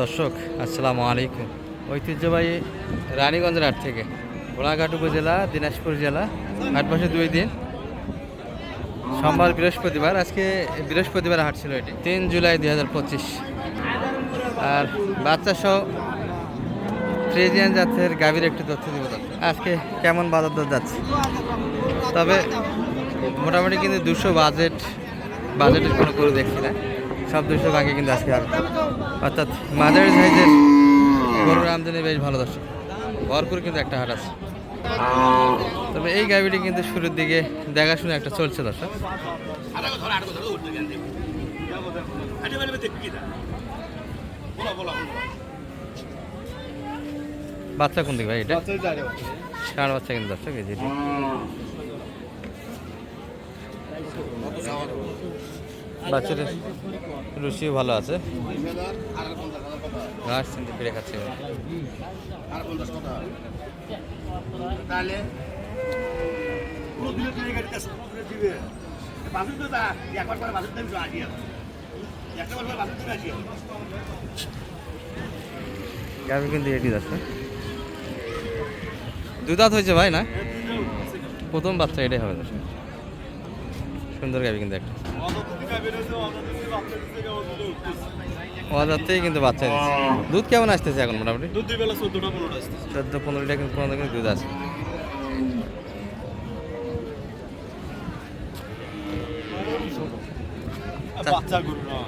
দর্শক, আসসালামু আলাইকুম। ঐতিহ্যবাহী রানীগঞ্জের হাট থেকে, গোলাঘাট উপজেলা, দিনাজপুর জেলা, হাট বসে দুই দিন। সোমবার বৃহস্পতিবার, আজকে বৃহস্পতিবার হাট ছিল এটি, তিন জুলাই দুই হাজার পঁচিশ। আর বাচ্চা সহ ফ্রিজিয়ান জাতের গাভীর একটি তথ্য দিব আজকে কেমন বাজার দর যাচ্ছে? তবে মোটামুটি কিন্তু দুশো বাজেট, বাজেটের কোনো গরু দেখছি না। সব দুশো ভাগে কিন্তু আজকে হবে অর্থাৎ মাঝারি সাইজের গরুর আমদানি বেশ ভালো দর্শক। ভরপুর কিন্তু একটা হাট আছে। তবে এই গাড়িটি কিন্তু শুরুর দিকে দেখাশোনা একটা চলছে দর্শক। বাচ্চা কোন দিকে ভাই এটা? ষাঁড় বাচ্চা কিন্তু দর্শক, এই। বাচ্চাদের রুচিও ভালো আছে। পেড়ে খাচ্ছে। কিন্তু দুধাত হয়েছে ভাই, না? প্রথম বাচ্চা এটাই হবে। সুন্দর গাভি কিন্তু একটা। অজাতেই কিন্তু বাচ্চা দিচ্ছে দুধ। কেমন আসতেছে এখন মোটামুটি? দুধ দুই বেলা চোদ্দটা পনেরোটা চোদ্দ কিন্তু পনেরো কিন্তু দুধ আছে। না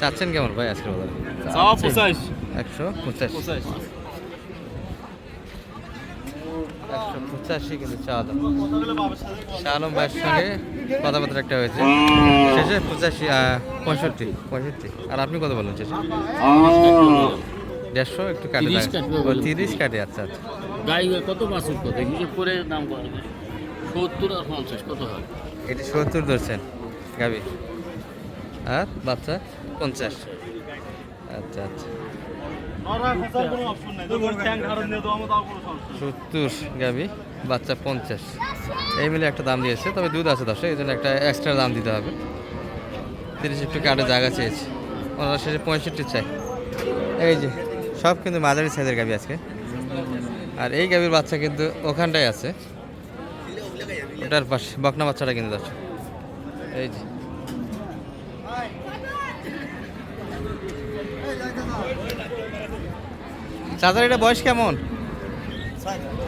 চাচ্ছেন কেমন ভাই আজকের বাজারে? পঁচাশ। একশো পঁচাশ একশো পঁচাশি কিন্তু চাওয়া দাম। কথা বলে বাবার সাথে শাহ আলম ভাইয়ের সঙ্গে কথাবার্তা একটা হয়েছে। শেষে পঁচাশি পঁয়ষট্টি পঁয়ষট্টি। আর আপনি কত বললেন শেষে? দেড়শো একটু কাটে তিরিশ কাটে আচ্ছা আচ্ছা। গাই কত বাছুর কত হিসেব করে দাম করবে সত্তর আর পঞ্চাশ কত হয়? এটি সত্তর ধরছেন গাবি। আর বাচ্চা? পঞ্চাশ। আচ্ছা আচ্ছা। সত্তর গাবি বাচ্চা পঞ্চাশ এই মিলে একটা দাম দিয়েছে তবে দুধ আছে দশে এই জন্য একটা এক্সট্রা দাম দিতে হবে তিরিশ একটু কার্ডে জায়গা চেয়েছে ওনারা শেষে পঁয়ষট্টি চাই এই যে সব কিন্তু মাঝারি সাইজের গাবি আজকে আর এই গাবির বাচ্চা কিন্তু ওখানটায় আছে ওটার পাশে বকনা বাচ্চাটা কিন্তু দশ এই যে চাচার এটা বয়স কেমন?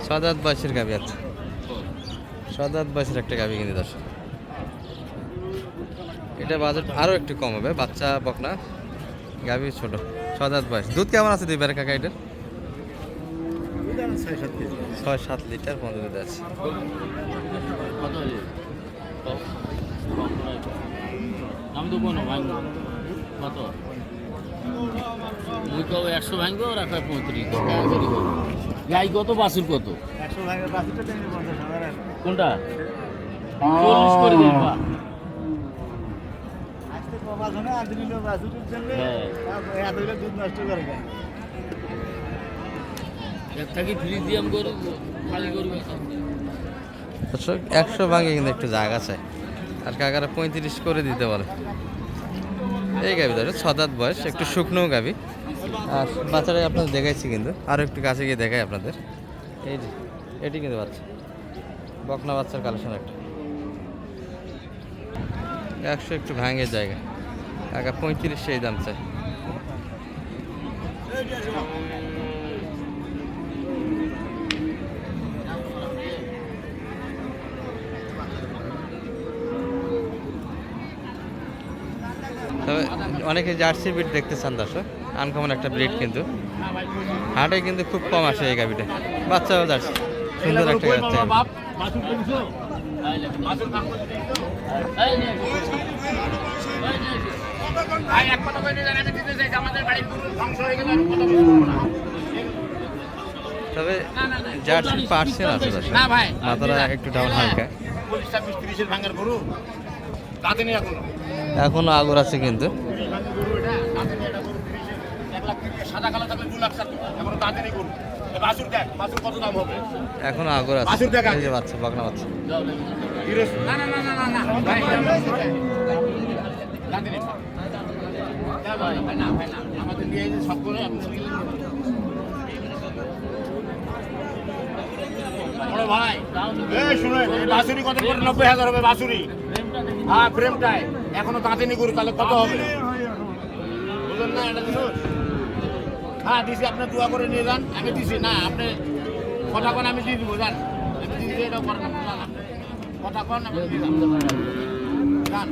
সদাত বয়সের গাবি আছে সদাত বয়সের একটা গাবি কিনে দশ এটা বাজেট আরও একটু কম হবে, বাচ্চা বকনা গাবি ছোট, সদাত বয়স। দুধ কেমন আছে দুই বেড়া কাকা এটার? ছয় সাত লিটার পনেরো দুধ আছে। কত? মুই কবে একশো ভাঙবো ওরা কয় পঁয়ত্রিশ। গাই কত? বাছুর কত? কোনটা? চল্লিশ করে দিন হয়। হ্যাঁ। একশো ভাঙে কিন্তু একটু জায়গা চাই আর কাকারা পঁয়ত্রিশ করে দিতে বলে এই গাবি ধরো, ছদাত বয়স, একটু শুকনো গাবি আর বাচ্চাটাই আপনাদের দেখাইছি কিন্তু আরও একটু কাছে গিয়ে দেখাই আপনাদের। এই যে, এটি কিন্তু বাচ্চা। বকনা বাচ্চার কালেকশন একটা। একশো একটু ভাঙের জায়গা। টাকা পঁয়ত্রিশ সেই দাম চাই তবে অনেকে জার্সি ব্রিড দেখতে চান দর্শক। আনকমন একটা ব্রিড কিন্তু। হাটে কিন্তু খুব কম আসে এই গাবিটা বাচ্চাও জার্সি। সুন্দর একটা বাচ্চা না তবে জার্সি পার্সেল আছে মাথাটা একটু ডাউন হালকা। এখনও আগর আছে কিন্তু তিরিশ ভাঙের গরু এটা তাতে নেই এটা গরু তিরিশের এক লাখ সাদা কালো থাকলে দু লাখ টাকা এখনও তাতে গরু। বাছুর দেখ বাছুর কত দাম হবে? এখনও আগর আছে। বাছুর দেখা। এই যে বাচ্চা বাগনা বাচ্চা। না না না না না না। ভাই তাতে নেই। আমাদের নিয়ে সব করে আপনি ভাই এই শুনেন এই বাসুরি কত করে? নব্বই হাজার হবে বাসুরি। হ্যাঁ ফ্রেমটাই এখনও দাঁতে নি করি তাহলে কত হবে? বুঝলেন না এটা হ্যাঁ দিছি আপনি দোয়া করে নিয়ে যান। আমি দিছি না আপনি কথা কোন আমি দিয়ে দিব যান। আমি দিয়ে এটাও করেন। কথা কোন আমি দিয়ে যান।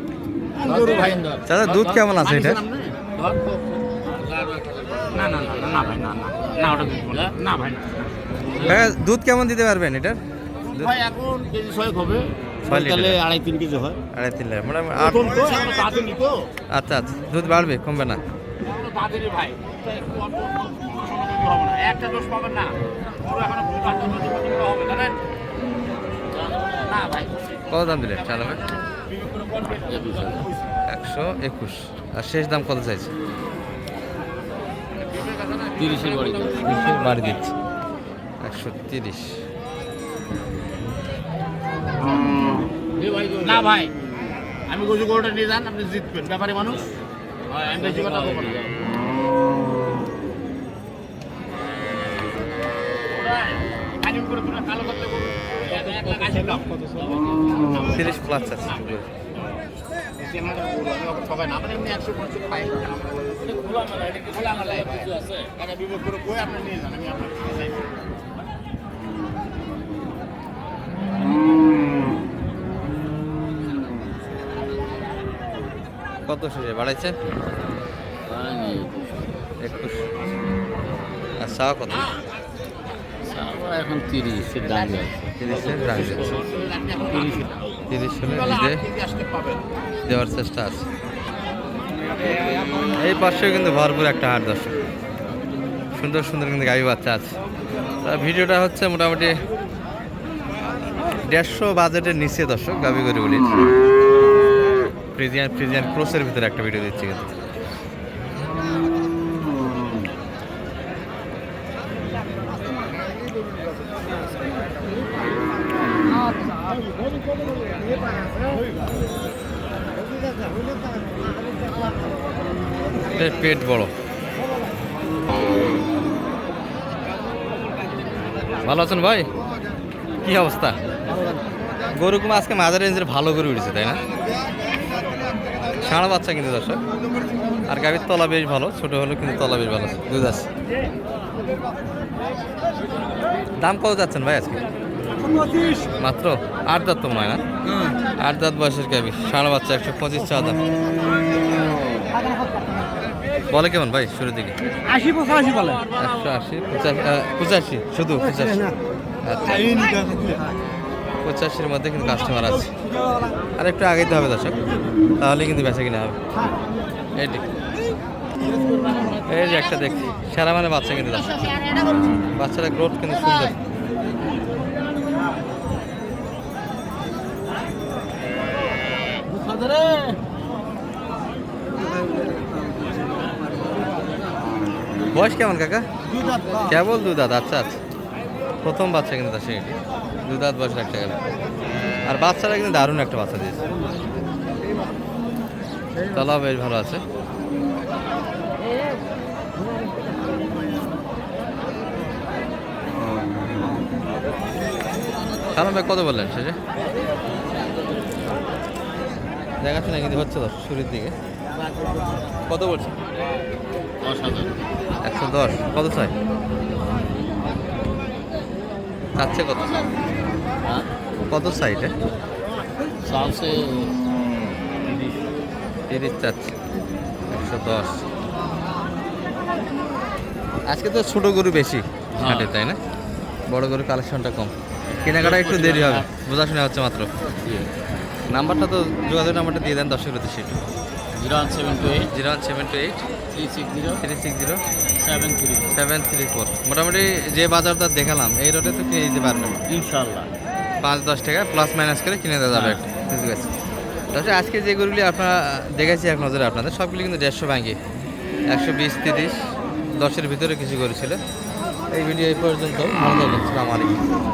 চাচা দুধ কেমন আছে এটা? না। না না না ভাই না না না ওটা দুধ না ভাই না। দুধ কেমন দিতে পারবেন এটার? ভাই এখন কেজি ছয়েক হবে। তাহলে আড়াই তিন কেজি হয়। আড়াই তিন লিটার। মোটামুটি এখনও আচ্ছা আচ্ছা দুধ বাড়বে কমবে না। ভাই। তো একটু অল্প অল্প হবে না একটা দোষ পাবেন না পুরো এখনও খুব বাচ্চা বাচ্চা বাচ্চা হবে জানেন না ভাই কত দাম দিলেন চালাবে বিক্রি একশো একুশ। আর শেষ দাম কত চাইছে? তিরিশের বাড়ি তিরিশের বাড়ি দিচ্ছে। একশো তিরিশ। না ভাই আমি গজু গরুটা নিয়ে যান আপনি জিতবেন। ব্যাপারী মানুষ। হয়, আমি বেশি কথা বলব তিরিশ প্লাস আছে না। আমরা এমনি একশো পঞ্চাশ পাই। এটা করে কই আপনি নিয়ে যান, আমি আপনার কত শেষে বাড়াইছে। একুশ আর চা কত এখন তিরিশের দাম আছে। তিরিশের দাম পাবেন। দেওয়ার চেষ্টা আছে। এই পাশেও কিন্তু ভরপুর একটা হাট, দর্শক। সুন্দর সুন্দর কিন্তু গাভী বাচ্চা আছে। তা ভিডিওটা হচ্ছে মোটামুটি দেড়শো বাজেটের নিচে, দর্শক গাভী গরুগুলির ফ্রিজিয়ান ফ্রিজিয়ান ক্রোসের ভিতরে একটা ভিডিও দিচ্ছি কিন্তু। পেট বড়। ভালো আছেন ভাই? কি অবস্থা? গরু কুমা আজকে মাঝারি রেঞ্জের ভালো গরু উঠেছে, তাই না? ষাঁড় বাচ্চা কিন্তু দর্শক। আর গাভীর তলা বেশ ভালো, ছোট হলেও কিন্তু তলা বেশ ভালো দুধ আছে। দাম কত যাচ্ছেন ভাই আজকে? মাত্র আট দাঁত তো হয় না? আট দাঁত বয়সের গাভী ষাঁড় বাচ্চা একশো পঁচিশ চা দাম বলে কেমন ভাই শুরুর দিকে? আশি পঁচাশি বলে। একশো আশি পঁচাশি শুধু পঁচাশি আচ্ছা। পঁচাশির মধ্যে কিন্তু কাস্টমার আছে। আর একটু আগে দিতে হবে দর্শক। তাহলে কিন্তু বেচা কিনা হবে। এইটি এই যে একটা দেখছি। সারা মানে বাচ্চা কিন্তু দর্শক। বাচ্চারা গ্রোথ কিন্তু সুন্দর। বয়স কেমন কাকা? কেবল দু দাঁত আচ্ছা আচ্ছা। প্রথম বাচ্চা কিন্তু তার দু দাঁত বয়স একটা গেল। আর বাচ্চারা কিন্তু দারুণ একটা বাচ্চা দিয়েছে। তলাও বেশ ভালো আছে। সালাম ভাই কত বললেন শেষে? দেখাশোনা কিন্তু হচ্ছে তো শুরুর দিকে। কত বলছে? একশো দশ কত চাই? চাচ্ছে কত? হ্যাঁ? কত এটা? চালছে তিরিশ চাচ্ছে। একশো দশ। আজকে তো ছোট গরু বেশি হাটে তাই না? বড় গরু কালেকশনটা কম। কেনাকাটা একটু দেরি হবে। বোঝাশোনা হচ্ছে মাত্র। নাম্বারটা তো যোগাযোগ নাম্বারটা দিয়ে দেন দর্শকের উদ্দেশ্যে একটু zero one seven two eight. Zero one seven two eight. Three six zero. Three six zero. Seven three seven three four. মোটামুটি যে বাজারটা দেখালাম এই রোডে তো কিনে দিতে পারবেন ইনশাল্লাহ পাঁচ দশ টাকা প্লাস মাইনাস করে কিনে দেওয়া যাবে। একটা। ঠিক আছে তাছাড়া আজকে যে গরুগুলি আপনারা দেখেছি এক নজরে আপনাদের সবগুলি কিন্তু দেড়শো ভাঙ্গি। একশো বিশ তিরিশ দশের ভিতরে কিছু গরু ছিল। এই ভিডিও এই পর্যন্ত। ভালো থাকবেন আলাইকুম।